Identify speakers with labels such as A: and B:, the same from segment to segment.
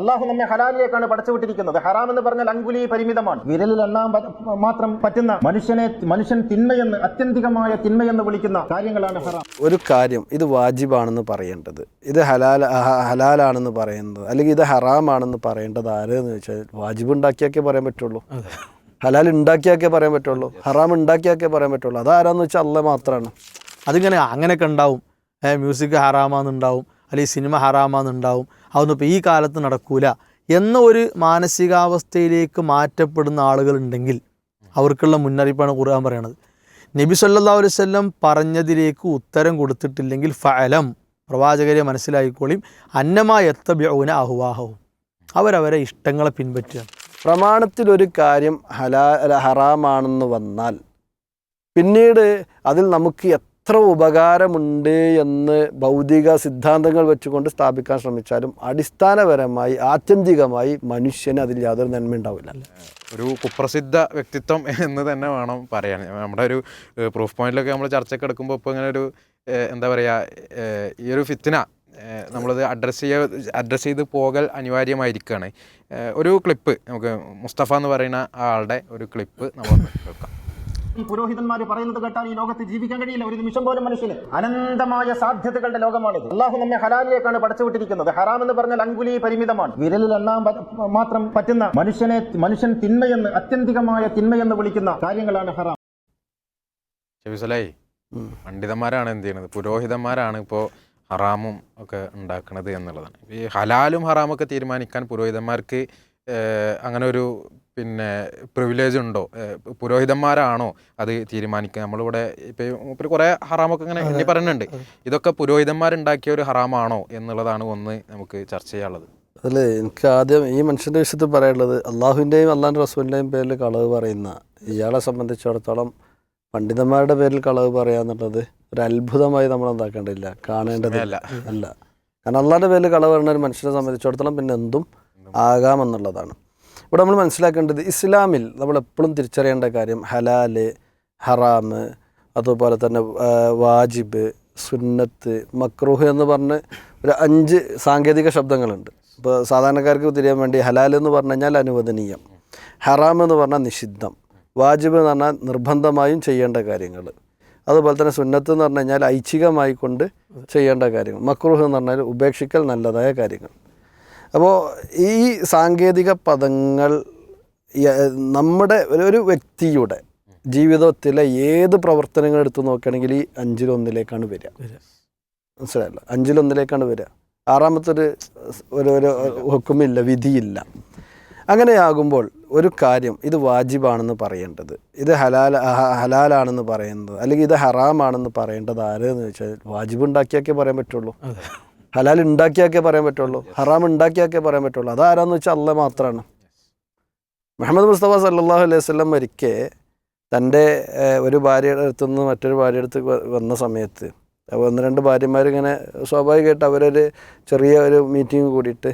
A: അള്ളാഹു നമ്മെ ഹലാലിലേക്കാണ് പടച്ചുവിട്ടിരിക്കുന്നത്. ഹറാം എന്ന് പറഞ്ഞാൽ അങ്കുലി പരിമിതമാണ്. വിരലിൽ എണ്ണാൻ മാത്രം പറ്റുന്ന മനുഷ്യനെ മനുഷ്യൻ തിന്മയെന്ന് അത്യന്തികമായ തിന്മയെന്ന് വിളിക്കുന്ന കാര്യങ്ങളാണ് ഹറാം.
B: ഒരു കാര്യം ഇത് വാജിബാണെന്ന് പറയേണ്ടത്. ഇത് ഹലാൽ ഹലാലാണെന്ന് പറയുന്നത് അല്ലെങ്കിൽ ഇത് ഹറാമാണെന്ന് പറയേണ്ടത് ആരെന്ന് വെച്ചാൽ വാജിബ് ഉണ്ടാക്കിയാക്കേ പറയാൻ പറ്റുള്ളൂ. ഹലാൽ ഉണ്ടാക്കിയാക്കേ പറയാൻ പറ്റുള്ളൂ. ഹറാം ഉണ്ടാക്കിയാക്കേ പറയാൻ പറ്റുള്ളൂ. അതാരാന്ന് വെച്ചാൽ അല്ല മാത്രമാണ്
C: അതിങ്ങനെ അങ്ങനെയൊക്കെ ഉണ്ടാവും. മ്യൂസിക് ഹറാമാന്നുണ്ടാവും. അല്ലെങ്കിൽ സിനിമ ഹറാമാന്നുണ്ടാവും. അതൊന്നും ഇപ്പോൾ ഈ കാലത്ത് നടക്കൂല എന്ന ഒരു മാനസികാവസ്ഥയിലേക്ക് മാറ്റപ്പെടുന്ന ആളുകളുണ്ടെങ്കിൽ അവർക്കുള്ള മുന്നറിയിപ്പാണ് ഖുർആൻ പറയണത്. നബി സല്ലാ അലൈഹി വസല്ലം പറഞ്ഞതിലേക്ക് ഉത്തരം കൊടുത്തിട്ടില്ലെങ്കിൽ ഫലം പ്രവാചകരെ മനസ്സിലാക്കിക്കോളിയും അന്നമായ എത്തബ്യൗന അഹുവാഹവും അവരവരെ ഇഷ്ടങ്ങളെ പിൻപറ്റുക.
B: പ്രമാണത്തിലൊരു കാര്യം ഹലാ ഹറാമാണെന്ന് വന്നാൽ പിന്നീട് അതിൽ നമുക്ക് എത്ര ഉപകാരമുണ്ട് എന്ന് ഭൗതിക സിദ്ധാന്തങ്ങൾ വെച്ചുകൊണ്ട് സ്ഥാപിക്കാൻ ശ്രമിച്ചാലും അടിസ്ഥാനപരമായി ആത്യന്തികമായി മനുഷ്യന് അതിൽ യാതൊരു നന്മ ഉണ്ടാവില്ല.
D: ഒരു കുപ്രസിദ്ധ വ്യക്തിത്വം എന്ന് തന്നെ വേണം പറയാൻ. നമ്മുടെ ഒരു പ്രൂഫ് പോയിന്റിലൊക്കെ നമ്മൾ ചർച്ചയ്ക്ക് എടുക്കുമ്പോൾ ഇപ്പോൾ ഇങ്ങനെ ഒരു എന്താ പറയുക ഈ ഒരു ഫിത്തിന നമ്മളത് അഡ്രസ്സ് ചെയ്യ അഡ്രസ്സ് ചെയ്ത് പോകൽ അനിവാര്യമായിരിക്കുകയാണ് ഒരു ക്ലിപ്പ് നമുക്ക് മുസ്തഫ എന്ന് പറയുന്ന ആളുടെ ഒരു ക്ലിപ്പ് നമ്മൾ കേൾക്കാം
A: ഈ പുരോഹിതന്മാർ പറയുന്നത് കേട്ടാൽ ഈ ലോകത്ത് ജീവിക്കാൻ കഴിയില്ല. ഒരു നിമിഷം പോലും മനുഷ്യന് അനന്തമായ സാധ്യതകളുടെ ലോകമാണിത്. അള്ളാഹു നമ്മെ ഹലാലിലേക്കാണ് പടച്ചുവിട്ടിരിക്കുന്നത്. ഹറാം എന്ന് പറഞ്ഞാൽ അങ്കുലി പരിമിതമാണ്. വിരലിൽ എണ്ണാൻ മാത്രം പറ്റുന്ന മനുഷ്യനെ മനുഷ്യൻ തിന്മയെന്ന് അത്യന്തികമായ തിന്മയെന്ന് വിളിക്കുന്ന കാര്യങ്ങളാണ് ഹറാം.
D: ഷെബിസലായി പണ്ഡിതന്മാരാണ് എന്ത് ചെയ്യണത്? പുരോഹിതന്മാരാണ് ഇപ്പോൾ ഹറാമും ഒക്കെ ഉണ്ടാക്കുന്നത് എന്നുള്ളതാണ്. ഈ ഹലാലും ഹറാമൊക്കെ തീരുമാനിക്കാൻ പുരോഹിതന്മാർക്ക് അങ്ങനെ ഒരു പിന്നെ പ്രിവിലേജ് ഉണ്ടോ? പുരോഹിതന്മാരാണോ അത് തീരുമാനിക്കുക? നമ്മളിവിടെ ഇപ്പം മൂപ്പര് കുറേ ഹറാമൊക്കെ ഇങ്ങനെ എണ്ണി പറയുന്നുണ്ട്. ഇതൊക്കെ പുരോഹിതന്മാരുണ്ടാക്കിയ ഒരു ഹറാമാണോ എന്നുള്ളതാണ് ഒന്ന് നമുക്ക് ചർച്ച ചെയ്യാനുള്ളത്.
B: അതിൽ എനിക്ക് ആദ്യം ഈ മനുഷ്യന്റെ വിഷയത്തിൽ പറയാനുള്ളത് അള്ളാഹുവിന്റെയും അള്ളാഹിന്റെ റസൂലിന്റെയും പേരിൽ കളവ് പറയുന്ന ഇയാളെ സംബന്ധിച്ചിടത്തോളം പണ്ഡിതന്മാരുടെ പേരിൽ കളവ് പറയുക എന്നുള്ളത് ഒരു അത്ഭുതമായി നമ്മൾ എന്താക്കേണ്ടതില്ല കാണേണ്ടതില്ല അല്ല. കാരണം അള്ളാഹിന്റെ പേരിൽ കളവ് പറയുന്ന ഒരു മനുഷ്യനെ സംബന്ധിച്ചിടത്തോളം പിന്നെ എന്തും. ആകാമെന്നുള്ളതാണ്. ഇവിടെ നമ്മൾ മനസ്സിലാക്കേണ്ടത് ഇസ്ലാമിൽ നമ്മൾ എപ്പോഴും തിരിച്ചറിയേണ്ട കാര്യം ഹലാൽ ഹറാമ് അതുപോലെ തന്നെ വാജിബ് സുന്നത്ത് മക്രൂഹ് എന്ന് പറഞ്ഞ് ഒരു അഞ്ച് സാങ്കേതിക ശബ്ദങ്ങളുണ്ട്. ഇപ്പോൾ സാധാരണക്കാർക്ക് തിരിയാൻ വേണ്ടി ഹലാൽ എന്ന് പറഞ്ഞു കഴിഞ്ഞാൽ അനുവദനീയം. ഹറാം എന്ന് പറഞ്ഞാൽ നിഷിദ്ധം. വാജിബ് എന്ന് പറഞ്ഞാൽ നിർബന്ധമായും ചെയ്യേണ്ട കാര്യങ്ങൾ. അതുപോലെ തന്നെ സുന്നത്ത് എന്ന് പറഞ്ഞു കഴിഞ്ഞാൽ ഐച്ഛികമായി കൊണ്ട് ചെയ്യേണ്ട കാര്യങ്ങൾ. മക്രൂഹ് എന്ന് പറഞ്ഞാൽ ഉപേക്ഷിക്കൽ നല്ലതായ കാര്യങ്ങൾ. അപ്പോൾ ഈ സാങ്കേതിക പദങ്ങൾ നമ്മുടെ ഒരു- വ്യക്തിയുടെ ജീവിതത്തിലെ ഏത് പ്രവർത്തനങ്ങൾ എടുത്തു നോക്കുകയാണെങ്കിൽ ഈ അഞ്ചിലൊന്നിലേക്കാണ് വരിക. മനസ്സിലായല്ലോ? അഞ്ചിലൊന്നിലേക്കാണ് വരിക. ആറാമത്തൊരു ഒരു ഒരു ഒരു ഹുക്കുമില്ല വിധിയില്ല. അങ്ങനെയാകുമ്പോൾ ഒരു കാര്യം ഇത് വാജിബാണെന്ന് പറയേണ്ടത്. ഇത് ഹലാൽ ഹലാലാണെന്ന് പറയുന്നത് അല്ലെങ്കിൽ ഇത് ഹറാമാണെന്ന് പറയേണ്ടത് ആരെന്ന് വെച്ചാൽ വാജിബ് ഉണ്ടാക്കിയാക്കേ പറയാൻ പറ്റുള്ളൂ. ഹലാൽ ഉണ്ടാക്കിയാക്കേ പറയാൻ പറ്റുള്ളൂ. ഹറാം ഉണ്ടാക്കിയാക്കേ പറയാൻ പറ്റുള്ളൂ. അതാരാന്ന് വെച്ചാൽ അല്ല മാത്രമാണ് മുഹമ്മദ് മുസ്തഫ സല്ലാഹു അലൈഹി വസല്ലം ഒരിക്കൽ തന്റെ ഒരു ഭാര്യയുടെ അടുത്തു നിന്ന് മറ്റൊരു ഭാര്യയുടെ അടുത്ത് വന്ന സമയത്ത് അപ്പോൾ ഒന്ന് രണ്ട് ഭാര്യമാരിങ്ങനെ സ്വാഭാവികമായിട്ട് അവരൊരു ചെറിയ ഒരു മീറ്റിംഗ് കൂടിയിട്ട്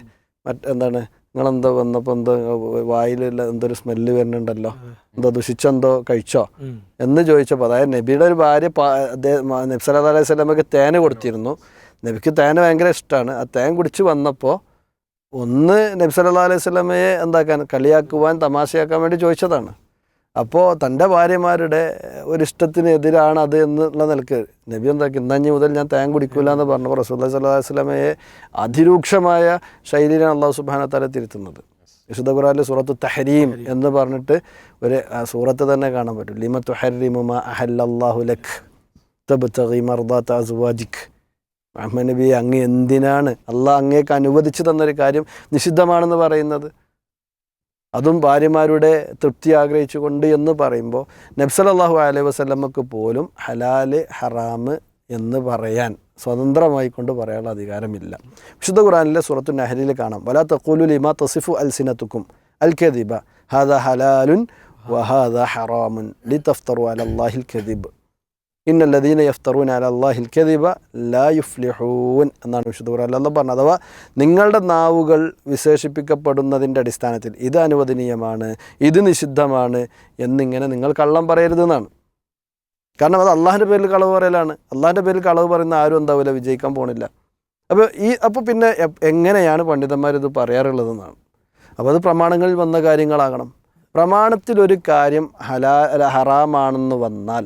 B: മറ്റെന്താണ് നിങ്ങളെന്തോ വന്നപ്പോൾ എന്തോ വായിലുള്ള എന്തൊരു ഒരു സ്മെല്ല് വരുന്നുണ്ടല്ലോ എന്തോ ദുഷിച്ചെന്തോ കഴിച്ചോ? എന്ന് ചോദിച്ചപ്പോൾ അതായത് നബിയുടെ ഒരു ഭാര്യ പാ- അദ്ദേഹം നബ്സലാ അലൈഹി സ്വലമൊക്കെ തേന് കൊടുത്തിരുന്നു. നബിക്ക് തേൻ ഭയങ്കര ഇഷ്ടമാണ് ആ തേൻ കുടിച്ച് വന്നപ്പോൾ ഒന്ന് നബി സല്ലാ അലൈഹി സ്വലമയെ എന്താക്കാൻ കളിയാക്കുവാൻ തമാശയാക്കാൻ വേണ്ടി ചോദിച്ചതാണ്. അപ്പോൾ തന്റെ ഭാര്യമാരുടെ ഒരു ഇഷ്ടത്തിന് എതിരാണ് അത് എന്നുള്ള നിലയ്ക്ക് നബി എന്താക്കി ഇന്നഞ്ഞ് മുതൽ ഞാൻ തേൻ കുടിക്കില്ല എന്ന് പറഞ്ഞപ്പോൾ റസൂല്ലാ അലൈഹി സ്വലമയെ അതിരൂക്ഷമായ ശൈലിയിലാണ് അള്ളാഹു സുബാനത്താലെ തിരുത്തുന്നത്. വിശുദ്ധ ഖുറാനിൽ സൂറത്ത് തഹരീം എന്ന് പറഞ്ഞിട്ട് ഒരു സൂറത്ത് തന്നെ കാണാൻ പറ്റും. ലിമ തുഹരിമുമ അഹല്ലല്ലാഹു ലഖ് തബ്തഗി മർദാത്ത അസ്വാജിക്. നബി അങ്ങ് എന്തിനാണ് അള്ളാഹ് അങ്ങേക്ക് അനുവദിച്ചു തന്നൊരു കാര്യം നിഷിദ്ധമാണെന്ന് പറയുന്നത്? അതും ഭാര്യമാരുടെ തൃപ്തി ആഗ്രഹിച്ചുകൊണ്ട് എന്ന് പറയുമ്പോൾ നബ്സലല്ലാഹു അലൈഹി വസല്ലമക്ക് പോലും ഹലാൽ ഹറാമ് എന്ന് പറയാൻ സ്വതന്ത്രമായി കൊണ്ട് പറയാനുള്ള അധികാരമില്ല. വിശുദ്ധ ഖുറാനിലെ സുറത്തു നഹലിൽ കാണാം. വലാ തഖൂലു ലിമാ തസിഫു അൽസിനത്തുക്കും അൽ ഖദീബ ഹാദ ഹലാലുൻ വഹാദ ഹറാമുൻ ലി തഫ്തറു അലല്ലാഹിൽ ഖദീബ് ഇന്നല്ലദീന യഫ്തറൂൻ അല അള്ളാഹിൽ കദിബ ലാ യുഫ്ലിഹൂൻ എന്നാണ് വിശുദ്ധ ഖുർആൻ. അല്ല പറഞ്ഞത്. അഥവാ നിങ്ങളുടെ നാവുകൾ വിശേഷിപ്പിക്കപ്പെടുന്നതിന്റെ അടിസ്ഥാനത്തിൽ ഇത് അനുവദനീയമാണ് ഇത് നിഷിദ്ധമാണ് എന്നിങ്ങനെ നിങ്ങൾ കള്ളം പറയരുതെന്നാണ് കാരണം അത് അള്ളാഹിന്റെ പേരിൽ കളവ് പറയലാണ്. അള്ളാഹിന്റെ പേരിൽ കളവ് പറയുന്ന ആരും എന്താവില്ല വിജയിക്കാൻ പോണില്ല. അപ്പോൾ ഈ അപ്പോൾ പിന്നെ എങ്ങനെയാണ് പണ്ഡിതന്മാർ ഇത് പറയാറുള്ളതെന്നാണ് അപ്പോൾ അത് പ്രമാണങ്ങളിൽ വന്ന കാര്യങ്ങളാകണം. പ്രമാണത്തിലൊരു കാര്യം ഹലാ ഹറാമാണെന്ന് വന്നാൽ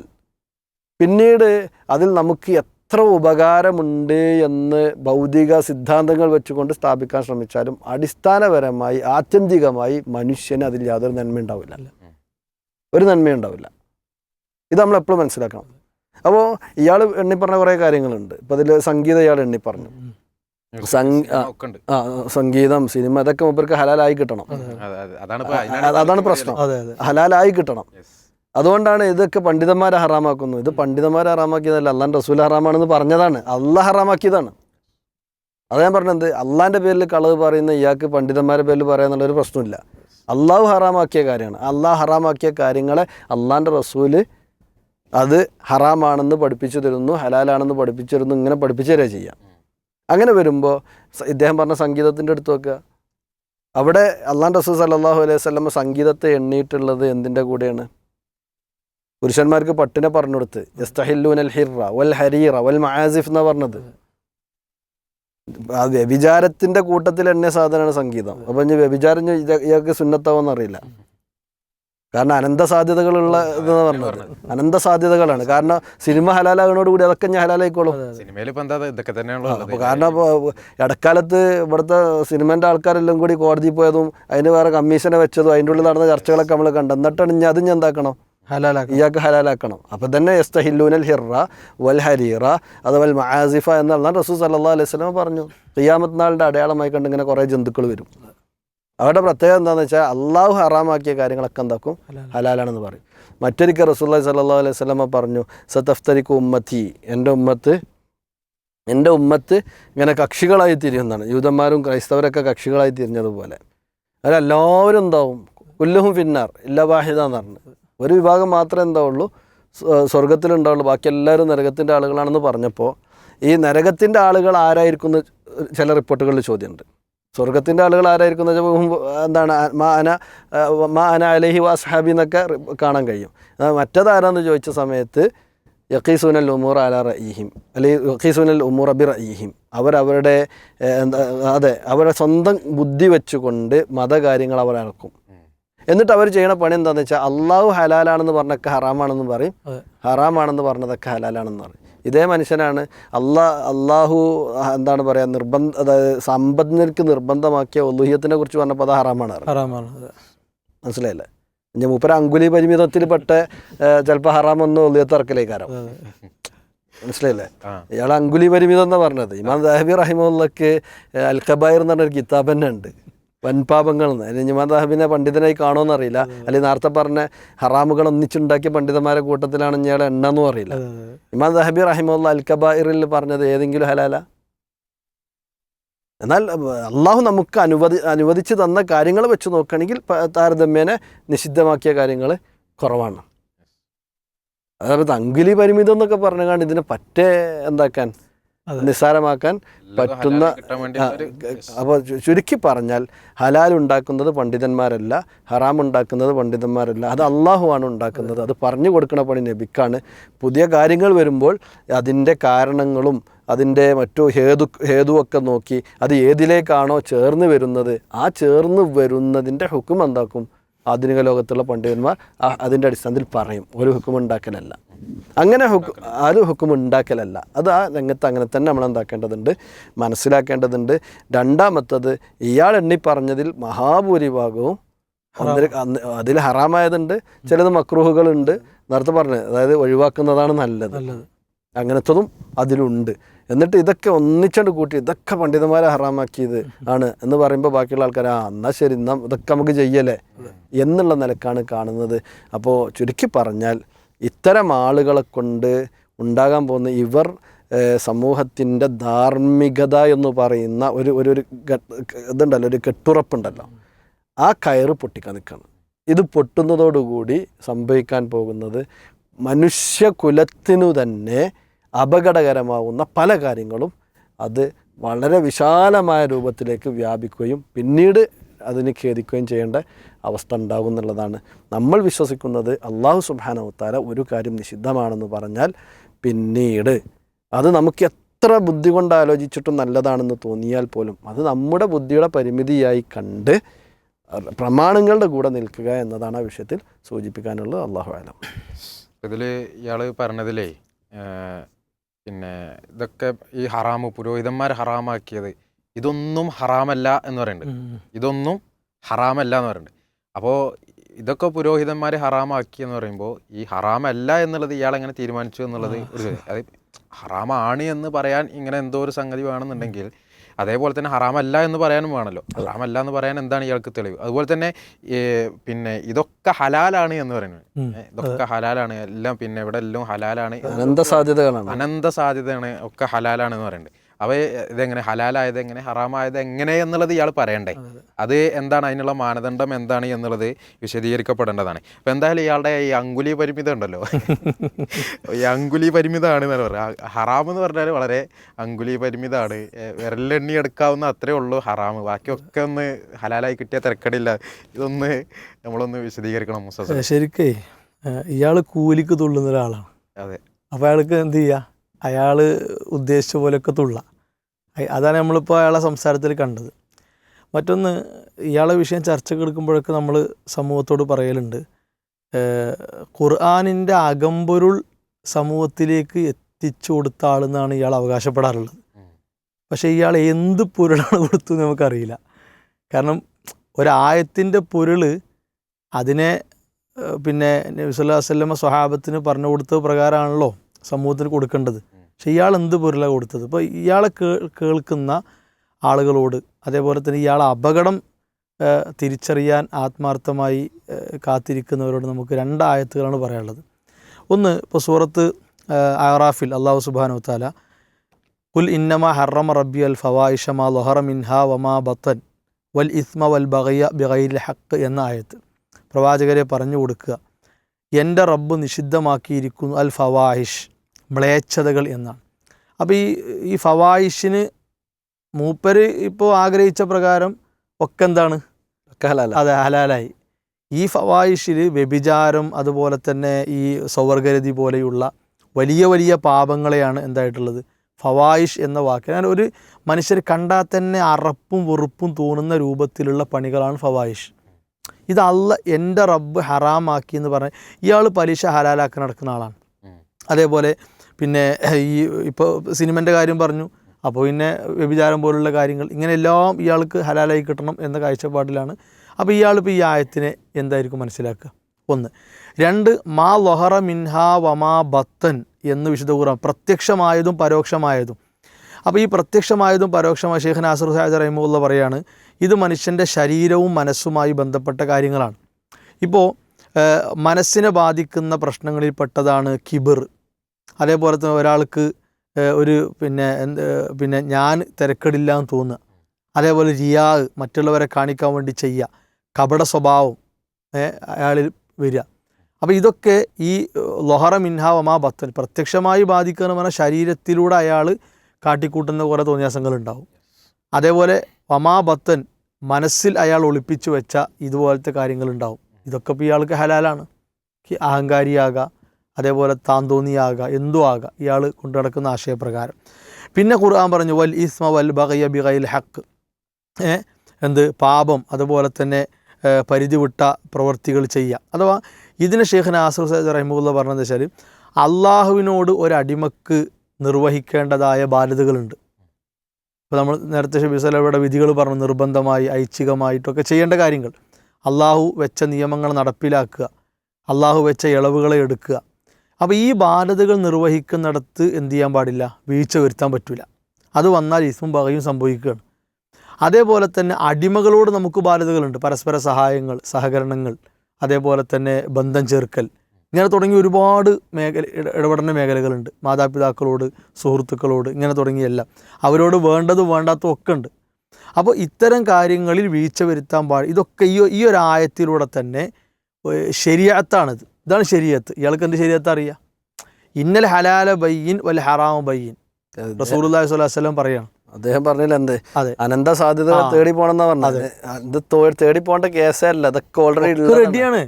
B: പിന്നീട് അതിൽ നമുക്ക് എത്ര ഉപകാരമുണ്ട് എന്ന് ഭൗതിക സിദ്ധാന്തങ്ങൾ വെച്ചുകൊണ്ട് സ്ഥാപിക്കാൻ ശ്രമിച്ചാലും അടിസ്ഥാനപരമായി ആത്യന്തികമായി മനുഷ്യന് അതിൽ യാതൊരു നന്മ ഉണ്ടാവില്ല ഒരു നന്മ ഉണ്ടാവില്ല ഇത് നമ്മൾ എപ്പോഴും മനസ്സിലാക്കണം. അപ്പോൾ ഇയാൾ എണ്ണി പറഞ്ഞ കുറേ കാര്യങ്ങളുണ്ട്. ഇപ്പോൾ അതിൽ സംഗീതം ഇയാൾ എണ്ണി പറഞ്ഞു സംഗീതം സിനിമ ഇതൊക്കെ മൂപ്പർക്ക് ഹലാലായി കിട്ടണം.
D: അത് അത്. അതാണ് ഇപ്പൊ
B: പ്രശ്നം.
C: അതെ അതെ.
B: ഹലാലായി കിട്ടണം. അതുകൊണ്ടാണ് ഇതൊക്കെ പണ്ഡിതന്മാരെ ഹറാമാക്കുന്നു ഇത് പണ്ഡിതന്മാരെ ഹറാമാക്കിയതല്ല അള്ളാൻ റസൂൽ ഹറാമാണെന്ന് പറഞ്ഞതാണ്. അല്ല ഹറാമാക്കിയതാണ്. അത് ഞാൻ പറഞ്ഞത് അള്ളാന്റെ പേരിൽ കളവ് പറയുന്ന ഇയാൾക്ക് പണ്ഡിതന്മാരുടെ പേരിൽ പറയാന്നുള്ളൊരു പ്രശ്നമില്ല. അള്ളാഹു ഹറാമാക്കിയ കാര്യമാണ്. അള്ളാഹ് ഹറാമാക്കിയ കാര്യങ്ങളെ അള്ളാന്റെ റസൂൽ അത് ഹറാമാണെന്ന് പഠിപ്പിച്ചു തരുന്നു ഹലാലാണെന്ന് പഠിപ്പിച്ചു തരുന്നു ഇങ്ങനെ പഠിപ്പിച്ചു തരിക ചെയ്യാം. അങ്ങനെ വരുമ്പോൾ ഇദ്ദേഹം പറഞ്ഞ സംഗീതത്തിന്റെ അടുത്ത് നോക്കുക. അവിടെ അള്ളാൻ റസൂൽ സല്ലാഹു അലൈഹി വസല്ലം സംഗീതത്തെ എണ്ണിയിട്ടുള്ളത് എന്തിന്റെ കൂടെയാണ്? പുരുഷന്മാർക്ക് പട്ടിനെ പറഞ്ഞു കൊടുത്ത് യസ്തഹില്ലൂൻ അൽ ഹിറ വൽ ഹരീറ വൽ മഹാസിഫ് എന്നാ പറഞ്ഞത്. ആ വ്യഭിചാരത്തിന്റെ കൂട്ടത്തിൽ എന്നെ സാധനമാണ് സംഗീതം. അപ്പൊ ഇനി വ്യഭിചാരം ഇയാൾക്ക് സുന്നത്താവെന്ന് അറിയില്ല. കാരണം അനന്ത സാധ്യതകളുള്ള ഇതെന്ന് പറഞ്ഞത്. അനന്ത സാധ്യതകളാണ്. കാരണം സിനിമ ഹലാലാകണോടുകൂടി അതൊക്കെ ഞാൻ ഹലാലായിക്കോളും. അപ്പൊ കാരണം ഇടക്കാലത്ത് ഇവിടുത്തെ സിനിമന്റെ ആൾക്കാരെല്ലാം കൂടി കോടതി പോയതും അതിന് വേറെ കമ്മീഷനെ വെച്ചതും അതിന്റെ ഉള്ളിൽ നടന്ന ചർച്ചകളൊക്കെ നമ്മൾ കണ്ടു. എന്നിട്ടാണ് ഇനി അതും ഞാൻ എന്താക്കണം? ഇയാൾക്ക് ഹലാലാക്കണം. അപ്പം തന്നെ യസ്തഹില്ലൂനൽ ഹിറ വൽ ഹരീറ അതുപോലെ മഹാസിഫ എന്നുള്ള റസൂൽ സല്ലാ അലൈഹി സ്വലം പറഞ്ഞു. ഖിയാമത്ത് നാളിന്റെ അടയാളമായി കണ്ട് ഇങ്ങനെ കുറേ ജന്തുക്കൾ വരും. അവരുടെ പ്രത്യേകത എന്താണെന്ന് വെച്ചാൽ അള്ളാഹു ഹറാമാക്കിയ കാര്യങ്ങളൊക്കെ എന്താക്കും? ഹലാലാണെന്ന് പറയും. മറ്റൊരിക്കൽ റസൂല്ലാ സല്ലാ അലൈഹി സ്വലമ പറഞ്ഞു സത്തഫ്തരിക്ക് ഉമ്മത്തി. എന്റെ ഉമ്മത്ത് എന്റെ ഉമ്മത്ത് ഇങ്ങനെ കക്ഷികളായി തിരിയുന്നതാണ്. യൂതന്മാരും ക്രൈസ്തവരൊക്കെ കക്ഷികളായി തിരിഞ്ഞതുപോലെ. അവരെല്ലാവരും എന്താവും? കുല്ലുഹും ഫിന്നാർ. ഇല്ല വാഹിദ എന്ന് പറഞ്ഞു ഒരു വിഭാഗം മാത്രമേ എന്താ ഉള്ളൂ സ്വ- സ്വർഗത്തിലുണ്ടാവുള്ളൂ ബാക്കി എല്ലാവരും നരകത്തിന്റെ ആളുകളാണെന്ന് പറഞ്ഞപ്പോൾ ഈ നരകത്തിന്റെ ആളുകൾ ആരായിരിക്കും എന്ന് ചില റിപ്പോർട്ടുകളിൽ ചോദ്യമുണ്ട്. സ്വർഗത്തിന്റെ ആളുകൾ ആരായിരിക്കും എന്ന് വെച്ചാൽ എന്താണ് മാ അന മാ അന അലഹി വാസ്ഹാബി എന്നൊക്കെ കാണാൻ കഴിയും. മറ്റേതാരാന്ന് ചോദിച്ച സമയത്ത് യക്കീസുനൽ ഉമൂർ അല റഹീം അല്ലെങ്കിൽ യക്കീസുനൽ ഉമൂർ അബി റഹീം അവരവരുടെ എന്താ അതെ അവരുടെ സ്വന്തം ബുദ്ധി വെച്ചുകൊണ്ട് മതകാര്യങ്ങൾ അവർ അളക്കും എന്നിട്ട് അവർ ചെയ്യണ പണി എന്താണെന്ന് വെച്ചാൽ അള്ളാഹു ഹലാലാണെന്ന് പറഞ്ഞൊക്കെ ഹറാമാണെന്ന് പറയും. ഹറാമാണെന്ന് പറഞ്ഞതൊക്കെ ഹലാലാണെന്ന് പറയും ഇതേ മനുഷ്യനാണ് അള്ളാ അള്ളാഹു എന്താണ് പറയുക നിർബന്ധ അതായത് സമ്പന്നർക്ക് നിർബന്ധമാക്കിയ ഒലുഹ്യത്തിനെ കുറിച്ച് പറഞ്ഞപ്പോൾ അത് ഹറാമാണ്.
C: ഹറാമാണ്.
B: മനസ്സിലായില്ലേ ഇനി മൂപ്പര അങ്കുലി പരിമിതത്തിൽപ്പെട്ട ചിലപ്പോൾ ഹറാമൊന്നും ഒലുഹ്യത്ത് ഇറക്കലേക്കാരം. മനസ്സിലായില്ലേ. ഇയാൾ അങ്കുലി പരിമിതം എന്നാ പറഞ്ഞത് ഇമാം ദാഹബി റഹിമുള്ളക്ക് അൽ ഖബായർ എന്ന് പറഞ്ഞൊരു കിതാബ് തന്നെ ഉണ്ട് വൻപാപങ്ങൾ ഇമാം ദാഹബിനെ പണ്ഡിതനായി കാണുമെന്ന് അറിയില്ല. അല്ലെങ്കിൽ നേരത്തെ പറഞ്ഞ ഹറാമുകൾ ഒന്നിച്ചുണ്ടാക്കിയ പണ്ഡിതന്മാരെ കൂട്ടത്തിലാണ് ഇയാളെ എണ്ണെന്നും അറിയില്ല.
C: ഇമാദ് ഹബി
B: ഇമാം ദഹബി റഹിമുള്ള അൽ കബായിറിൽ പറഞ്ഞത് ഏതെങ്കിലും ഹലാല? എന്നാൽ അള്ളാഹു നമുക്ക് അനുവദി അനുവദിച്ച് തന്ന കാര്യങ്ങൾ വെച്ച് നോക്കുകയാണെങ്കിൽ താരതമ്യേനെ നിഷിദ്ധമാക്കിയ കാര്യങ്ങൾ കുറവാണ്. അതായത് അങ്കുലി പരിമിതം എന്നൊക്കെ പറഞ്ഞാണ് ഇതിനെ പറ്റേ എന്താക്കാൻ. നിസ്സാരമാക്കാൻ പറ്റുന്ന അപ്പോൾ ചുരുക്കി പറഞ്ഞാൽ ഹലാൽ ഉണ്ടാക്കുന്നത് പണ്ഡിതന്മാരല്ല ഹറാം ഉണ്ടാക്കുന്നത് പണ്ഡിതന്മാരല്ല. അത് അള്ളാഹുവാണ് ഉണ്ടാക്കുന്നത്. അത് പറഞ്ഞു കൊടുക്കണ പണി നബിക്കാണ്. പുതിയ കാര്യങ്ങൾ വരുമ്പോൾ അതിന്റെ കാരണങ്ങളും അതിന്റെ മറ്റു ഹേതു ഹേതുവൊക്കെ നോക്കി അത് ഏതിലേക്കാണോ ചേർന്ന് വരുന്നത് ആ ചേർന്ന് വരുന്നതിന്റെ ഹുക്കും എന്താക്കും? ആധുനിക ലോകത്തുള്ള പണ്ഡിതന്മാർ അതിന്റെ അടിസ്ഥാനത്തിൽ പറയും. ഒരു ഹുക്കും ഉണ്ടാക്കലല്ല അങ്ങനെ ഹുക്കും അത് ഹുക്കും ഉണ്ടാക്കലല്ല അത് ആ രംഗത്ത് അങ്ങനെ തന്നെ നമ്മൾ എന്താക്കേണ്ടതുണ്ട് മനസ്സിലാക്കേണ്ടതുണ്ട്. രണ്ടാമത്തത് ഇയാൾ എണ്ണി പറഞ്ഞതിൽ മഹാഭൂരിഭാഗവും അതിൽ ഹറാമായതുണ്ട് ചിലത് മക്രൂഹുകളുണ്ട്. നേരത്തെ പറഞ്ഞത് അതായത് ഒഴിവാക്കുന്നതാണ് നല്ലത്. അങ്ങനത്തതും അതിലുണ്ട്. എന്നിട്ട് ഇതൊക്കെ ഒന്നിച്ചണ്ട് കൂട്ടി ഇതൊക്കെ പണ്ഡിതന്മാരെ ഹറാമാക്കിയത് ആണ് എന്ന് പറയുമ്പോൾ ബാക്കിയുള്ള ആൾക്കാർ ആ എന്നാൽ ശരി എന്നാൽ ഇതൊക്കെ നമുക്ക് ചെയ്യലേ എന്നുള്ള നിലക്കാണ് കാണുന്നത്. അപ്പോൾ ചുരുക്കി പറഞ്ഞാൽ ഇത്തരം ആളുകളെ കൊണ്ട് ഉണ്ടാകാൻ പോകുന്ന ഇവർ സമൂഹത്തിന്റെ ധാർമ്മികത എന്ന് പറയുന്ന ഒരു ഒരു ഒരു ഇതുണ്ടല്ലോ ഒരു കെട്ടുറപ്പുണ്ടല്ലോ. ആ കയറ് പൊട്ടിക്കാൻ നിൽക്കണം. ഇത് പൊട്ടുന്നതോടുകൂടി സംഭവിക്കാൻ പോകുന്നത് മനുഷ്യകുലത്തിനു തന്നെ അപകടകരമാവുന്ന പല കാര്യങ്ങളും അത് വളരെ വിശാലമായ രൂപത്തിലേക്ക് വ്യാപിക്കുകയും പിന്നീട് അതിന് ഖേദിക്കുകയും ചെയ്യേണ്ട അവസ്ഥ ഉണ്ടാകും എന്നുള്ളതാണ് നമ്മൾ വിശ്വസിക്കുന്നത് അള്ളാഹു സുബാനവത്താര ഒരു കാര്യം നിഷിദ്ധമാണെന്ന് പറഞ്ഞാൽ പിന്നീട് അത് നമുക്ക് എത്ര ബുദ്ധി കൊണ്ട് ആലോചിച്ചിട്ടും നല്ലതാണെന്ന് തോന്നിയാൽ പോലും അത് നമ്മുടെ ബുദ്ധിയുടെ പരിമിതിയായി കണ്ട് പ്രമാണങ്ങളുടെ കൂടെ നിൽക്കുക എന്നതാണ് ആ വിഷയത്തിൽ സൂചിപ്പിക്കാനുള്ളത്. അള്ളാഹു ആലം
D: ഇതിൽ ഇയാൾ പറഞ്ഞതിലേ പിന്നെ ഇതൊക്കെ ഈ ഹറാമ് പുരോഹിതന്മാർ ഹറാമാക്കിയത് ഇതൊന്നും ഹറാമല്ല എന്ന് പറയുന്നുണ്ട് ഇതൊന്നും ഹറാമല്ല എന്ന് പറയുന്നുണ്ട് അപ്പോൾ ഇതൊക്കെ പുരോഹിതന്മാർ ഹറാമാക്കി എന്ന് പറയുമ്പോൾ ഈ ഹറാമല്ല എന്നുള്ളത് ഇയാൾ എങ്ങനെ തീരുമാനിച്ചു എന്നുള്ളത് ഒരു അത് ഹറാമാണ് എന്ന് പറയാൻ ഇങ്ങനെ എന്തോ ഒരു സംഗതി വേണമെന്നുണ്ടെങ്കിൽ അതേപോലെ തന്നെ ഹറാമല്ല എന്ന് പറയാനും വേണമല്ലോ ഹറാമല്ല എന്ന് പറയാൻ എന്താണ് ഇയാൾക്ക് തെളിവ്? അതുപോലെ തന്നെ പിന്നെ ഇതൊക്കെ ഹലാലാണ് എന്ന് പറയുന്നത്. ഇതൊക്കെ ഹലാലാണ്. എല്ലാം പിന്നെ ഇവിടെ എല്ലാം ഹലാലാണ്.
B: അനന്ത സാധ്യതകളാണ്.
D: അനന്ത സാധ്യതയാണ് ഒക്കെ ഹലാലാണ് എന്ന് പറയുന്നത്. അവ ഇതെങ്ങനെ ഹലാലായത് എങ്ങനെ ഹറാമായത് എങ്ങനെ എന്നുള്ളത് ഇയാൾ പറയണ്ടേ. അത് എന്താണ് അതിനുള്ള മാനദണ്ഡം എന്താണ് എന്നുള്ളത് വിശദീകരിക്കപ്പെടേണ്ടതാണ്. അപ്പം എന്തായാലും ഇയാളുടെ ഈ അങ്കുലി പരിമിതം ഉണ്ടല്ലോ. ഈ അങ്കുലി പരിമിതമാണ് എന്നാണ് പറയുക. ഹറാം എന്ന് പറഞ്ഞാൽ വളരെ അങ്കുലി പരിമിതമാണ്. വിരലെണ്ണി എടുക്കാവുന്ന അത്രേ ഉള്ളൂ ഹറാം. ബാക്കിയൊക്കെ ഒന്ന് ഹലാലായി കിട്ടിയ തിരക്കടില്ല. ഇതൊന്ന് നമ്മളൊന്ന് വിശദീകരിക്കണം മുസ്തഫ
C: ശരിക്കേ ഇയാൾ കൂലിക്ക് തുള്ളുന്ന ഒരാളാണ്.
D: അതെ.
C: അപ്പോൾ അയാൾക്ക് എന്ത് ചെയ്യുക അയാൾ ഉദ്ദേശിച്ച പോലെയൊക്കെ തുള്ളാം. അതാണ് നമ്മളിപ്പോൾ അയാളെ സംസാരത്തിൽ കണ്ടത്. മറ്റൊന്ന് ഇയാളെ വിഷയം ചർച്ചയ്ക്ക് എടുക്കുമ്പോഴൊക്കെ നമ്മൾ സമൂഹത്തോട് പറയലുണ്ട്. ഖുർആാനിന്റെ അകമ്പൊരുൾ സമൂഹത്തിലേക്ക് എത്തിച്ചു കൊടുത്ത ആളെന്നാണ് ഇയാൾ അവകാശപ്പെടാറുള്ളത്. പക്ഷേ ഇയാൾ എന്ത് പൊരുളാണ് കൊടുത്തു നമുക്കറിയില്ല. കാരണം ഒരായത്തിന്റെ പൊരുൾ അതിനെ പിന്നെ നബിസ്വല്ലാ വസ്ലമ സ്വഹാബത്തിന് പറഞ്ഞു കൊടുത്ത പ്രകാരമാണല്ലോ സമൂഹത്തിന് കൊടുക്കേണ്ടത്. പക്ഷെ ഇയാൾ എന്ത് പൊരുള കൊടുത്തത്? ഇപ്പോൾ ഇയാളെ കേൾക്കുന്ന ആളുകളോട് അതേപോലെ തന്നെ ഇയാളെ അപകടം തിരിച്ചറിയാൻ ആത്മാർത്ഥമായി കാത്തിരിക്കുന്നവരോട് നമുക്ക് രണ്ടായത്തുകളാണ് പറയാനുള്ളത്. ഒന്ന് ഇപ്പോൾ സൂറത്ത് ആറാഫിൽ അള്ളാഹു സുബാനു താല ഉൽ ഇന്നമ ഹറമ റബ്ബി അൽ ഫവായിഷ ലൊഹറ മിൻഹ വമാ ബത്തൻ വൽ ഇസ്മ വൽ ബഹയ്യ ബിഗൈൽ ഹക്ക് എന്ന ആയത്ത്. പ്രവാചകരെ പറഞ്ഞു കൊടുക്കുക എന്റെ റബ്ബ് നിഷിദ്ധമാക്കിയിരിക്കുന്നു അൽ ഫവാഹിഷ് മ്ലേച്ഛതകൾ എന്നാണ്. അപ്പോൾ ഈ ഈ ഫവായിഷിന് മൂപ്പര് ഇപ്പോൾ ആഗ്രഹിച്ച പ്രകാരം ഒക്കെ എന്താണ്? അതെ ഹലാലായി. ഈ ഫവായിഷിൽ വ്യഭിചാരം അതുപോലെ തന്നെ ഈ സൗവർഗരതി പോലെയുള്ള വലിയ വലിയ പാപങ്ങളെയാണ് എന്തായിട്ടുള്ളത്? ഫവായിഷ് എന്ന വാക്ക് ഞാൻ ഒരു മനുഷ്യർ കണ്ടാൽ തന്നെ അറപ്പും വെറുപ്പും തോന്നുന്ന രൂപത്തിലുള്ള പണികളാണ് ഫവായിഷ്. ഇത് അല്ല എന്റെ റബ്ബ് ഹറാമാക്കി എന്ന് പറഞ്ഞാൽ ഇയാൾ പലിശ ഹലാലാക്കി നടക്കുന്ന ആളാണ്. അതേപോലെ പിന്നെ ഈ ഇപ്പോൾ സിനിമന്റെ കാര്യം പറഞ്ഞു. അപ്പോൾ പിന്നെ വ്യഭിചാരം പോലുള്ള കാര്യങ്ങൾ. ഇങ്ങനെ എല്ലാം ഇയാൾക്ക് ഹലാലായി കിട്ടണം എന്ന കാഴ്ചപ്പാടിലാണ്. അപ്പോൾ ഇയാളിപ്പോൾ ഈ ആയത്തിനെ എന്തായിരിക്കും മനസ്സിലാക്കുക? ഒന്ന്. രണ്ട് മാ ലൊഹറ മിൻഹാ വമാ ബത്തൻ എന്ന് വിശുദ്ധ ഖുർആൻ പ്രത്യക്ഷമായതും പരോക്ഷമായതും. അപ്പോൾ ഈ പ്രത്യക്ഷമായതും പരോക്ഷമായ ഷെയ്ഖ് നാസർ സാജ് റഹിമുള്ള പറയാണ് ഇത് മനുഷ്യന്റെ ശരീരവും മനസ്സുമായി ബന്ധപ്പെട്ട കാര്യങ്ങളാണ്. ഇപ്പോൾ മനസ്സിനെ ബാധിക്കുന്ന പ്രശ്നങ്ങളിൽ പെട്ടതാണ് കിബിർ. അതേപോലെ തന്നെ ഒരാൾക്ക് ഒരു പിന്നെ എന്ത് പിന്നെ ഞാൻ തിരക്കടില്ല എന്ന് തോന്നുക. അതേപോലെ റിയാ മറ്റുള്ളവരെ കാണിക്കാൻ വേണ്ടി ചെയ്യുക. കപട സ്വഭാവം അയാളിൽ വരിക. അപ്പോൾ ഇതൊക്കെ ഈ ലൊഹറ മിൻഹാവമാ ഭക്തൻ പ്രത്യക്ഷമായി ബാധിക്കുക എന്ന് പറഞ്ഞാൽ ശരീരത്തിലൂടെ അയാൾ കാട്ടിക്കൂട്ടുന്ന കുറേ തോന്നിയാസങ്ങളുണ്ടാവും. അതേപോലെ വമാ ബത്തൻ മനസ്സിൽ അയാൾ ഒളിപ്പിച്ചു വെച്ച ഇതുപോലത്തെ കാര്യങ്ങളുണ്ടാവും. ഇതൊക്കെ ഇപ്പോൾ ഇയാൾക്ക് ഹലാലാണ്. അഹങ്കാരിയാകാം. അതേപോലെ താൻ തോന്നിയാകുക എന്തോ ആകുക ഇയാൾ കൊണ്ടു നടക്കുന്ന ആശയപ്രകാരം. പിന്നെ ഖുർആൻ പറഞ്ഞു വൽ ഇസ്മ വൽ ബഗയ ബിഗൈൽ ഹക്ക് എന്ത്? പാപം അതുപോലെ തന്നെ പരിധി വിട്ട പ്രവൃത്തികൾ ചെയ്യുക അഥവാ ഇതിന് ഷെയ്ഖ് നാസർ സൈദ് റഹിമുല്ല പറഞ്ഞതെന്ന് വെച്ചാൽ അള്ളാഹുവിനോട് ഒരടിമക്ക് നിർവഹിക്കേണ്ടതായ ബാധ്യതകളുണ്ട്. ഇപ്പോൾ നമ്മൾ നേരത്തെ ഷബീസലയുടെ വിധികൾ പറഞ്ഞു നിർബന്ധമായി ഐച്ഛികമായിട്ടൊക്കെ ചെയ്യേണ്ട കാര്യങ്ങൾ. അള്ളാഹു വെച്ച നിയമങ്ങൾ നടപ്പിലാക്കുക. അള്ളാഹു വെച്ച ഇളവുകളെ എടുക്കുക. അപ്പോൾ ഈ ബാധ്യതകൾ നിർവഹിക്കുന്നിടത്ത് എന്ത് ചെയ്യാൻ പാടില്ല? വീഴ്ച വരുത്താൻ പറ്റില്ല അത് വന്നാൽ ഇസ്മും പകയും സംഭവിക്കുകയാണ്. അതേപോലെ തന്നെ അടിമകളോട് നമുക്ക് ബാധ്യതകളുണ്ട്. പരസ്പര സഹായങ്ങൾ സഹകരണങ്ങൾ അതേപോലെ തന്നെ ബന്ധം ചേർക്കൽ. ഇങ്ങനെ തുടങ്ങി ഒരുപാട് മേഖല ഇട- ഇടപെടേണ്ട മേഖലകളുണ്ട്. മാതാപിതാക്കളോട് സുഹൃത്തുക്കളോട് ഇങ്ങനെ തുടങ്ങിയെല്ലാം അവരോട് വേണ്ടതും വേണ്ടാത്തതും ഒക്കെ ഉണ്ട്. അപ്പോൾ ഇത്തരം കാര്യങ്ങളിൽ വീഴ്ച വരുത്താൻ പാടില്ല ഇതൊക്കെ ഈ ഈ ഒരു ആയത്തിലൂടെ തന്നെ ശരിയത്താണിത് ഇതാണ് ശരിയത്ത് ഇയാൾക്ക് എന്ത് ശരിയത്ത് അറിയാം? ഇന്നൽ ഹലാല ബയ്യൻ വൽ ഹറാമ ബയ്യൻ. വസല്ലം പറയാണ്.
B: അദ്ദേഹം പറഞ്ഞില്ല എന്ത്? അനന്ത സാധ്യത തേടി പോണെന്നാ പറഞ്ഞത്. ഇത് തേടി പോകേണ്ട കേസല്ല. അതൊക്കെ ഓൾറെഡി
C: റെഡിയാണ്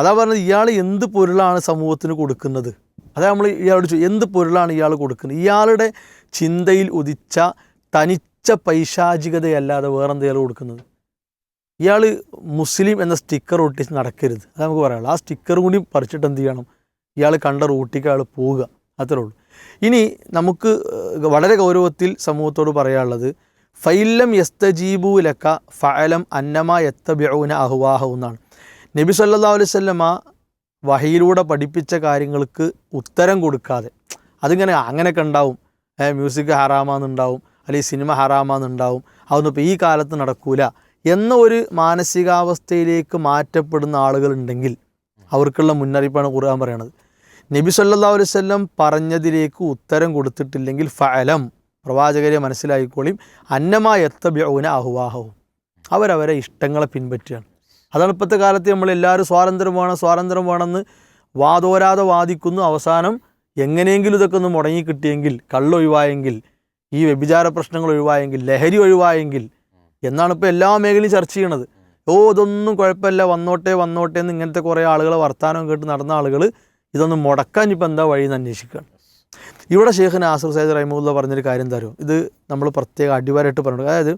C: അതാ പറഞ്ഞത് ഇയാൾ എന്ത് പൊരുളാണ് സമൂഹത്തിന് കൊടുക്കുന്നത്? അതാ നമ്മൾ ഇയാളോട് ചോദിച്ചു എന്ത് പൊരുളാണ് ഇയാൾ കൊടുക്കുന്നത്? ഇയാളുടെ ചിന്തയിൽ ഉദിച്ച തനിച്ച പൈശാചികതയല്ലാതെ വേറെന്തെങ്കിലും കൊടുക്കുന്നത്? ഇയാൾ മുസ്ലിം എന്ന സ്റ്റിക്കർ ഒട്ടിച്ച് നടക്കരുത്. അത് നമുക്ക് പറയാനുള്ളൂ ആ സ്റ്റിക്കർ കൂടി പറിച്ചിട്ട് എന്ത് ചെയ്യണം? ഇയാൾ കണ്ട റൂട്ടിക്ക് അയാൾ പോവുക. അത്രേ ഉള്ളൂ. ഇനി നമുക്ക് വളരെ ഗൗരവത്തിൽ സമൂഹത്തോട് പറയാനുള്ളത് ഫൈലം യസ്തജീബു ലക്ക ഫഅലം അന്നമ യത്തബിഊന അഹ്വാഹു എന്നാണ്. നബി സല്ലാ അലൈഹി വസല്ലമ വഹിയിലൂടെ പഠിപ്പിച്ച കാര്യങ്ങൾക്ക് ഉത്തരം കൊടുക്കാതെ അതിങ്ങനെ അങ്ങനെയൊക്കെ ഉണ്ടാവും. മ്യൂസിക് ഹറാമാന്നുണ്ടാവും. അല്ലെങ്കിൽ സിനിമ ഹറാമാന്നുണ്ടാവും. അതൊന്നും ഇപ്പോൾ ഈ കാലത്ത് നടക്കൂല. എന്ന ഒരു മാനസികാവസ്ഥയിലേക്ക് മാറ്റപ്പെടുന്ന ആളുകളുണ്ടെങ്കിൽ അവർക്കുള്ള മുന്നറിയിപ്പാണ് ഖുർആൻ പറയണത്. നബി സല്ലാ അലൈഹി വസല്ലം പറഞ്ഞതിലേക്ക് ഉത്തരം കൊടുത്തിട്ടില്ലെങ്കിൽ ഫലം പ്രവാചകരെ മനസ്സിലായിക്കോളിയും അന്നമായ എത്തബ്യൗന അഹുവാഹവും അവരവരെ ഇഷ്ടങ്ങളെ പിൻപറ്റുകയാണ്. അതാണ് ഇപ്പോഴത്തെ കാലത്ത് നമ്മൾ എല്ലാവരും സ്വാതന്ത്ര്യം വേണം സ്വാതന്ത്ര്യം വേണമെന്ന് വാതോരാതെ വാദിക്കുന്നു. അവസാനം എങ്ങനെയെങ്കിലും ഇതൊക്കെ ഒന്ന് മുടങ്ങി കിട്ടിയെങ്കിൽ കള്ളൊഴിവായെങ്കിൽ ഈ വ്യഭിചാര പ്രശ്നങ്ങൾ ഒഴിവായെങ്കിൽ ലഹരി ഒഴിവായെങ്കിൽ എന്നാണ് ഇപ്പോൾ എല്ലാ മേഖലയും ചർച്ച ചെയ്യണത്. ഓ ഇതൊന്നും കുഴപ്പമില്ല. വന്നോട്ടെ വന്നോട്ടെ എന്ന് ഇങ്ങനത്തെ കുറേ ആളുകളെ വർത്തമാനം കേട്ട് നടന്ന ആളുകൾ ഇതൊന്നും മുടക്കാൻ ഇപ്പം എന്താ വഴി എന്ന് അന്വേഷിക്കുകയാണ് ഇവിടെ ഷെയ്ഖ് നാസർ സൈദ് റഹ്മുല്ല പറഞ്ഞൊരു കാര്യം തരും ഇത് നമ്മൾ പ്രത്യേക അടിവാരായിട്ട് പറഞ്ഞു അതായത്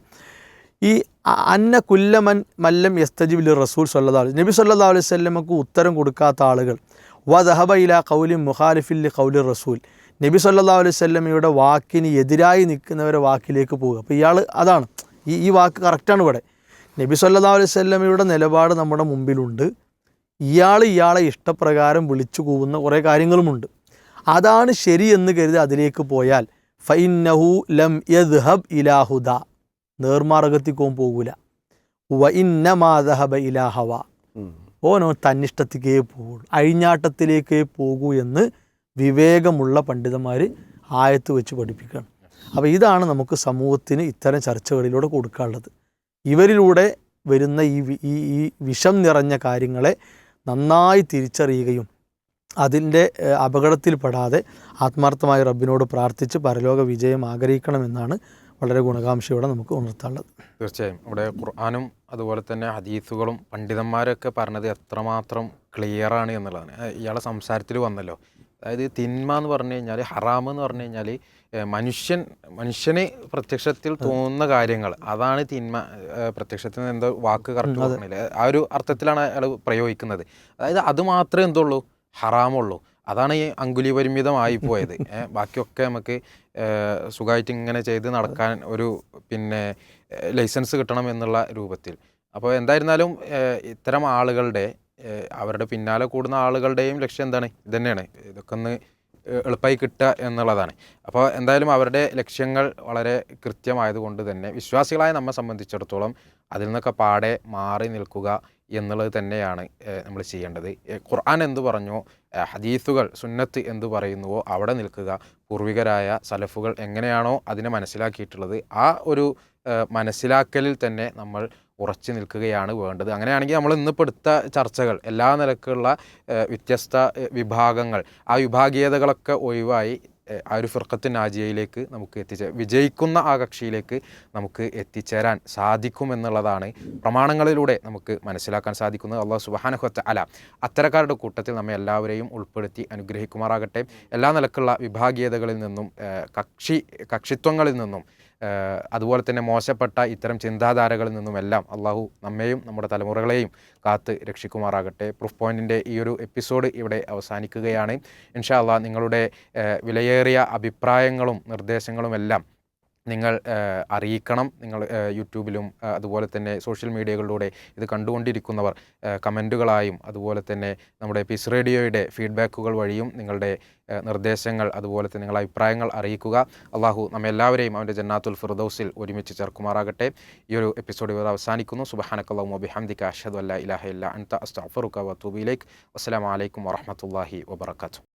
C: ഈ അന്ന കുല്ലമൻ മല്ലം യസ്തജിബിൽ റസൂൽ സല്ലാ നബി സല്ലാ അലൈഹി സ്വല്ലമക്ക് ഉത്തരം കൊടുക്കാത്ത ആളുകൾ. വദഹബ ഇല കൗലി മുഖാലിഫിൽ കൗലി റസൂൽ. നബി സല്ലാ അലൈഹി സ്വല്ലമയുടെ വാക്കിന് എതിരായി നിൽക്കുന്നവരെ വാക്കിലേക്ക് പോവുക. അപ്പോൾ ഇയാൾ അതാണ്. ഈ ഈ വാക്ക് കറക്റ്റാണ് ഇവിടെ. നബി സല്ലാ അലൈഹി സ്വല്ലമയുടെ നിലപാട് നമ്മുടെ മുമ്പിലുണ്ട്. ഇയാൾ ഇയാളെ ഇഷ്ടപ്രകാരം വിളിച്ചു കൂവുന്ന കുറേ കാര്യങ്ങളുമുണ്ട്. അതാണ് ശരി എന്ന് കരുതി അതിലേക്ക് പോയാൽ ഫൈന്നഹു ലം യദ്ഹബ് ഇലാഹുദ നേർമാർഗത്തിക്കോം പോകൂല. വ ഇന്നമാദഹബ ഇലാഹവ
B: ഓ
C: ഓനോ തന്നിഷ്ടത്തിക്കേ പോകുള്ളൂ അഴിഞ്ഞാട്ടത്തിലേക്കേ പോകൂ എന്ന് വിവേകമുള്ള പണ്ഡിതന്മാർ ആയത്ത് വെച്ച് പഠിപ്പിക്കുകയാണ്. അപ്പോൾ ഇതാണ് നമുക്ക് സമൂഹത്തിന് ഇത്തരം ചർച്ചകളിലൂടെ കൊടുക്കാനുള്ളത്. ഇവരിലൂടെ വരുന്ന ഈ ഈ ഈ വിഷം നിറഞ്ഞ കാര്യങ്ങളെ നന്നായി തിരിച്ചറിയുകയും അതിന്റെ അപകടത്തിൽപ്പെടാതെ ആത്മാർത്ഥമായി റബ്ബിനോട് പ്രാർത്ഥിച്ച് പരലോക വിജയം ആഗ്രഹിക്കണമെന്നാണ് വളരെ ഗുണകാംക്ഷയോടെ നമുക്ക് ഉണർത്താനുള്ളത്.
D: തീർച്ചയായും. ഇവിടെ ഖുർആാനും അതുപോലെ തന്നെ ഹദീസുകളും പണ്ഡിതന്മാരൊക്കെ പറഞ്ഞത് എത്രമാത്രം ക്ലിയറാണ് എന്നുള്ളതാണ്. ഇയാളെ സംസാരത്തിൽ വന്നല്ലോ. അതായത് തിന്മ എന്ന് പറഞ്ഞു കഴിഞ്ഞാൽ ഹറാം എന്ന് പറഞ്ഞു കഴിഞ്ഞാൽ മനുഷ്യൻ മനുഷ്യന് പ്രത്യക്ഷത്തിൽ തോന്നുന്ന കാര്യങ്ങൾ. അതാണ് തിന്മ. പ്രത്യക്ഷത്തിൽ നിന്ന് എന്തോ വാക്ക് കറക്റ്റ് പറഞ്ഞില്ല? ആ ഒരു അർത്ഥത്തിലാണ് അയാൾ പ്രയോഗിക്കുന്നത്. അതായത് അത് മാത്രമേ എന്തുള്ളൂ? ഹറാമുള്ളൂ. അതാണ് ഈ അങ്കുലി പരിമിതമായി പോയത്. ബാക്കിയൊക്കെ നമുക്ക് സുഖമായിട്ട് ഇങ്ങനെ ചെയ്ത് നടക്കാൻ ഒരു പിന്നെ ലൈസൻസ് കിട്ടണം എന്നുള്ള രൂപത്തിൽ. അപ്പോൾ എന്തായിരുന്നാലും ഇത്തരം ആളുകളുടെ അവരുടെ പിന്നാലെ കൂടുന്ന ആളുകളുടെയും ലക്ഷ്യം എന്താണ്? ഇതന്നെയാണ് ഇതൊക്കെ ഒന്ന് എളുപ്പമായി കിട്ടുക എന്നുള്ളതാണ്. അപ്പോൾ എന്തായാലും അവരുടെ ലക്ഷ്യങ്ങൾ വളരെ കൃത്യമായതുകൊണ്ട് തന്നെ വിശ്വാസികളായ നമ്മെ സംബന്ധിച്ചിടത്തോളം അതിൽ നിന്നൊക്കെ പാടെ മാറി നിൽക്കുക എന്നുള്ളത് തന്നെയാണ് നമ്മൾ ചെയ്യേണ്ടത്. ഖുർആൻ എന്തു പറഞ്ഞു ഹദീസുകൾ സുന്നത്ത് എന്ത് പറയുന്നുവോ അവിടെ നിൽക്കുക. പൂർവികരായ സലഫുകൾ എങ്ങനെയാണോ അതിനെ മനസ്സിലാക്കിയിട്ടുള്ളത്. ആ ഒരു മനസ്സിലാക്കലിൽ തന്നെ നമ്മൾ ഉറച്ചു നിൽക്കുകയാണ് വേണ്ടത്. അങ്ങനെയാണെങ്കിൽ നമ്മൾ ഇന്ന് പെടുത്ത ചർച്ചകൾ എല്ലാ നിലക്കുള്ള വ്യത്യസ്ത വിഭാഗങ്ങൾ ആ വിഭാഗീയതകളൊക്കെ ഒഴിവായി ആ ഒരു ഫിർക്കത്ത് നാജിയയിലേക്ക് നമുക്ക് എത്തിച്ചേ വിജയിക്കുന്ന ആ കക്ഷിയിലേക്ക് നമുക്ക് എത്തിച്ചേരാൻ സാധിക്കും എന്നുള്ളതാണ് പ്രമാണങ്ങളിലൂടെ നമുക്ക് മനസ്സിലാക്കാൻ സാധിക്കുന്നത്. അള്ളാഹു സുബാനഹത്ത് അല അത്തരക്കാരുടെ കൂട്ടത്തിൽ നമ്മെ എല്ലാവരെയും ഉൾപ്പെടുത്തി അനുഗ്രഹിക്കുമാറാകട്ടെ. എല്ലാ നിലക്കുള്ള വിഭാഗീയതകളിൽ നിന്നും കക്ഷി കക്ഷിത്വങ്ങളിൽ നിന്നും അതുപോലെ തന്നെ മോശപ്പെട്ട ഇത്തരം ചിന്താധാരകളിൽ നിന്നുമെല്ലാം അള്ളാഹു നമ്മെയും നമ്മുടെ തലമുറകളെയും കാത്ത് രക്ഷിക്കുമാറാകട്ടെ. പ്രൂഫ് പോയിന്റിന്റെ ഈ ഒരു എപ്പിസോഡ് ഇവിടെ അവസാനിക്കുകയാണ്. ഇൻഷാ അള്ളാഹ് നിങ്ങളുടെ വിലയേറിയ അഭിപ്രായങ്ങളും നിർദ്ദേശങ്ങളും എല്ലാം നിങ്ങൾ അറിയിക്കണം. നിങ്ങൾ യൂട്യൂബിലും അതുപോലെ തന്നെ സോഷ്യൽ മീഡിയകളിലൂടെ ഇത് കണ്ടുകൊണ്ടിരിക്കുന്നവർ കമന്റുകളായും അതുപോലെ തന്നെ നമ്മുടെ പിസ് റേഡിയോയുടെ ഫീഡ്ബാക്കുകൾ വഴിയും നിങ്ങളുടെ നിർദ്ദേശങ്ങൾ അതുപോലെ തന്നെ നിങ്ങളുടെ അഭിപ്രായങ്ങൾ അറിയിക്കുക. അള്ളാഹു നമ്മെല്ലാവരെയും അവന്റെ ജന്നാത്തുൽ ഫിർദൗസിൽ ഒരുമിച്ച് ചേർക്കുമാറാകട്ടെ. ഈ ഒരു എപ്പിസോഡ് ഇവിടെ അവസാനിക്കുന്നു. സുബഹാനക്കല്ലാഹു മബിഹംദിക അഷദ് അല്ല ഇലാഹ ഇല്ല അൻത. അസ്തഗ്ഫിറുക വഅതൂബു അസ്സലാമലൈക്കും വറഹമത്തല്ലാഹി വബറകാതുഹു.